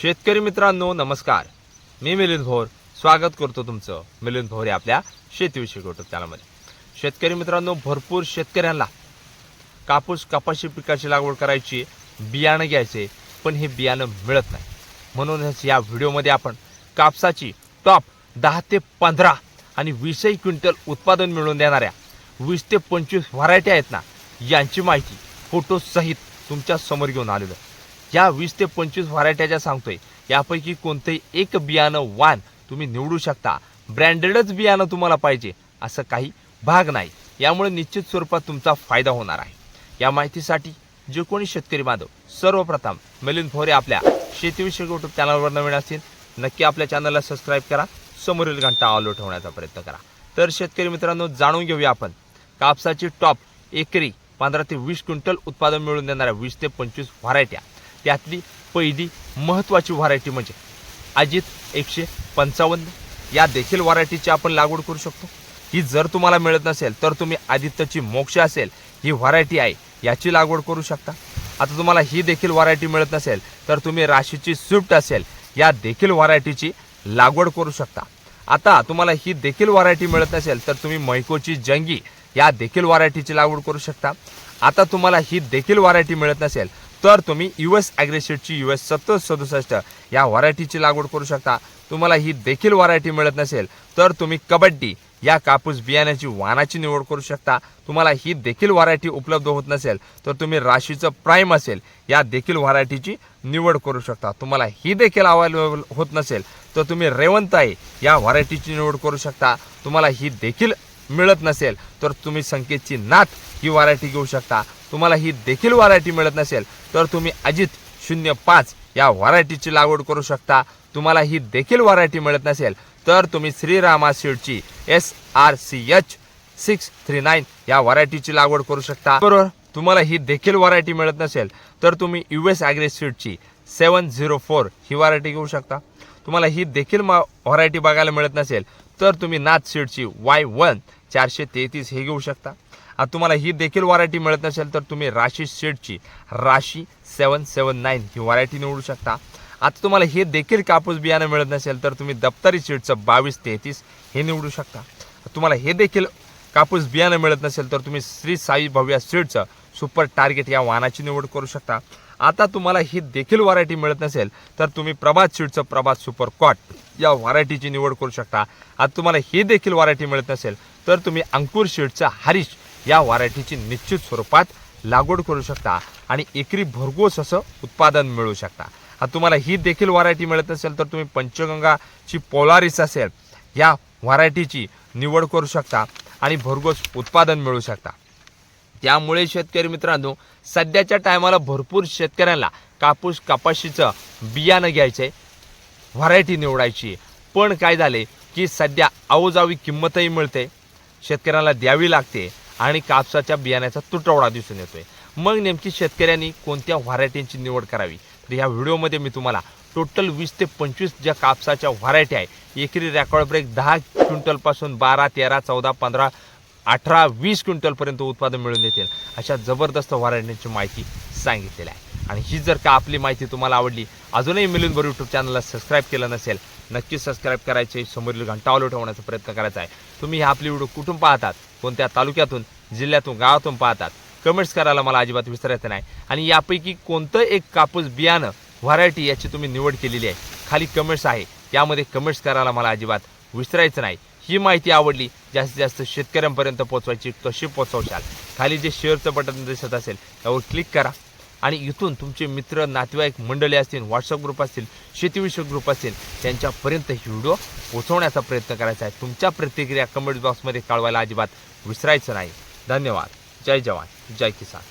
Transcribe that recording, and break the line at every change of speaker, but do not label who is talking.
शेतकरी मित्रांनो नमस्कार. मी मिलिंद भोर. स्वागत करतो तुमचं मिलिंद भोर या आपल्या शेतीविषयी युट्यूब चॅनलमध्ये शेतकरी मित्रांनो भरपूर शेतकऱ्यांना कापूस कपाशी पिकाची लागवड करायची बियाणं घ्यायचे पण हे बियाणं मिळत नाही. म्हणूनच या व्हिडिओमध्ये आपण कापसाची टॉप दहा ते पंधरा आणि वीसही क्विंटल उत्पादन मिळवून देणाऱ्या वीस ते पंचवीस व्हरायटी आहेत ना यांची माहिती फोटोसहित तुमच्यासमोर घेऊन आलेलो ह्या या वीस ते पंचवीस व्हरायट्या ज्या सांगतोय यापैकी कोणतंही एक बियाणं वान तुम्ही निवडू शकता. ब्रँडेडच बियाणं तुम्हाला पाहिजे असं काही भाग नाही. यामुळे निश्चित स्वरूपात तुमचा फायदा होणार आहे. या माहितीसाठी जे कोणी शेतकरी बांधव सर्वप्रथम मिलिंद भोरे आपल्या शेतीविषयक युट्यूब चॅनलवर नवीन असतील नक्की आपल्या चॅनलला सबस्क्राईब करा. समोरील घंटा ऑलो ठेवण्याचा प्रयत्न करा. तर शेतकरी मित्रांनो जाणून घेऊया आपण. कापसाची टॉप एकरी पंधरा ते वीस क्विंटल उत्पादन मिळवून देणाऱ्या वीस ते पंचवीस व्हरायट्या. त्यातली पहिली महत्त्वाची व्हरायटी म्हणजे अजित एकशे पंचावन्न. या देखील व्हरायटीची आपण लागवड करू शकतो. ही जर तुम्हाला मिळत नसेल तर तुम्ही आदित्यची मोक्ष असेल ही व्हरायटी आहे याची लागवड करू शकता. आता तुम्हाला ही देखील व्हरायटी मिळत नसेल तर तुम्ही राशीची स्विफ्ट असेल या देखील व्हरायटीची लागवड करू शकता. आता तुम्हाला ही देखील व्हरायटी मिळत नसेल तर तुम्ही मैकोची जंगी या देखील व्हरायटीची लागवड करू शकता. आता तुम्हाला ही देखील व्हरायटी मिळत नसेल तर तुम्ही यू एस ॲग्रेसिडची यू एस सत्तर सदुसष्ट या व्हरायटीची लागवड करू शकता. तुम्हाला ही देखील व्हरायटी मिळत नसेल तर तुम्ही कबड्डी या कापूस बियाण्याची वाणाची निवड करू शकता. तुम्हाला ही देखील व्हरायटी उपलब्ध होत नसेल तर तुम्ही राशीचं प्राईम असेल या देखील व्हरायटीची निवड करू शकता. तुम्हाला ही देखील अवेलेबल होत नसेल तर तुम्ही रेवंताई या व्हरायटीची निवड करू शकता. तुम्हाला ही देखील मिळत नसेल तर तुम्ही संकेतची नाथ ही व्हरायटी घेऊ शकता. तुम्हाला ही देखील व्हरायटी मिळत नसेल तर तुम्ही अजित शून्य पाच या व्हरायटीची लागवड करू शकता. तुम्हाला ही देखील व्हरायटी मिळत नसेल तर तुम्ही Shrirama सीडची S R C H six three nine या व्हरायटीची लागवड करू शकता. बरोबर? तुम्हाला ही देखील व्हरायटी मिळत नसेल तर तुम्ही यू एस सीडची सेवन झिरो फोर ही व्हरायटी घेऊ शकता. तुम्हाला ही देखील व्हरायटी बघायला मिळत नसेल तर तुम्ही नाथ सीडची वाय वन चारशे तेहतीस हे घेऊ शकता. तुम्हाला ही देखील व्हरायटी मिळत नसेल तर तुम्ही राशी शेडची राशी सेवन सेवन नाईन ही व्हरायटी निवडू शकता. आता तुम्हाला हे देखील कापूस बियाणं मिळत नसेल तर तुम्ही दप्तरी शेडचं बावीस तेहतीस हे निवडू शकता. तुम्हाला हे देखील कापूस बियाणं मिळत नसेल तर तुम्ही श्री साई भव्या सीडचं सुपर टार्गेट या वाहनाची निवड करू शकता. आता तुम्हाला ही देखील व्हरायटी मिळत नसेल तर तुम्ही प्रभात सीडचं प्रभात सुपर कॉट या व्हरायटीची निवड करू शकता. आता तुम्हाला ही देखील व्हरायटी मिळत नसेल तर तुम्ही अंकुर सीडचा हरीश या व्हरायटीची निश्चित स्वरूपात लागवड करू शकता आणि एकरी भरघोस असं उत्पादन मिळू शकता. आता तुम्हाला ही देखील व्हरायटी मिळत असेल तर तुम्ही पंचगंगाची पोलारिस असेल या व्हरायटीची निवड करू शकता आणि भरघोस उत्पादन मिळू शकता. त्यामुळे शेतकरी मित्रांनो सध्याच्या टायमाला भरपूर शेतकऱ्यांना कापूस कपाशीचं बियाणं घ्यायचं आहे व्हरायटी निवडायची पण काय झाले की सध्या अवजावी किंमतही मिळते शेतकऱ्याला द्यावी लागते आणि कापसाच्या बियाण्याचा तुटवडा दिसून येतोय. मग नेमकी शेतकऱ्यांनी कोणत्या व्हरायटींची निवड करावी? तर ह्या व्हिडिओमध्ये मी तुम्हाला टोटल वीस ते पंचवीस ज्या कापसाच्या व्हरायटी आहे एकरी रेकॉर्ड ब्रेक दहा क्विंटलपासून बारा तेरा चौदा पंधरा अठरा वीस क्विंटलपर्यंत उत्पादन मिळून देतील अशा जबरदस्त व्हरायटींची माहिती सांगितलेली आहे. आणि ही जर का आपली माहिती तुम्हाला आवडली अजूनही मिलिंद बरोबर यूट्यूब चॅनलला सबस्क्राईब केलं नसेल नक्की सबस्क्राईब करायचे समोरील घंटा ऑल ठेवण्याचा प्रयत्न करायचा आहे. तुम्ही ही आपली व्हिडिओ कुठून पाहतात कोणत्या तालुक्यातून जिल्ह्यातून गावातून पाहतात कमेंट्स करायला मला अजिबात विसरायचं नाही. आणि यापैकी कोणतं एक कापूस बियाणं व्हरायटी याची तुम्ही निवड केलेली आहे खाली कमेंट्स आहे यामध्ये कमेंट्स करायला मला अजिबात विसरायचं नाही. ही माहिती आवडली जास्तीत जास्त शेतकऱ्यांपर्यंत पोहोचवायची कशी पोहोचवशाल. खाली जे शेअरचं बटन दिसत असेल त्यावर क्लिक करा. आणि इथून तुमचे मित्र नातेवाईक मंडळी असतील व्हॉट्सअप ग्रुप असतील शेतीविषयक ग्रुप असतील त्यांच्यापर्यंत ही व्हिडिओ पोहोचवण्याचा प्रयत्न करायचा आहे. तुमच्या प्रतिक्रिया कमेंट बॉक्समध्ये कळवायला अजिबात विसरायचं नाही. धन्यवाद. जय जवान. जय किसान.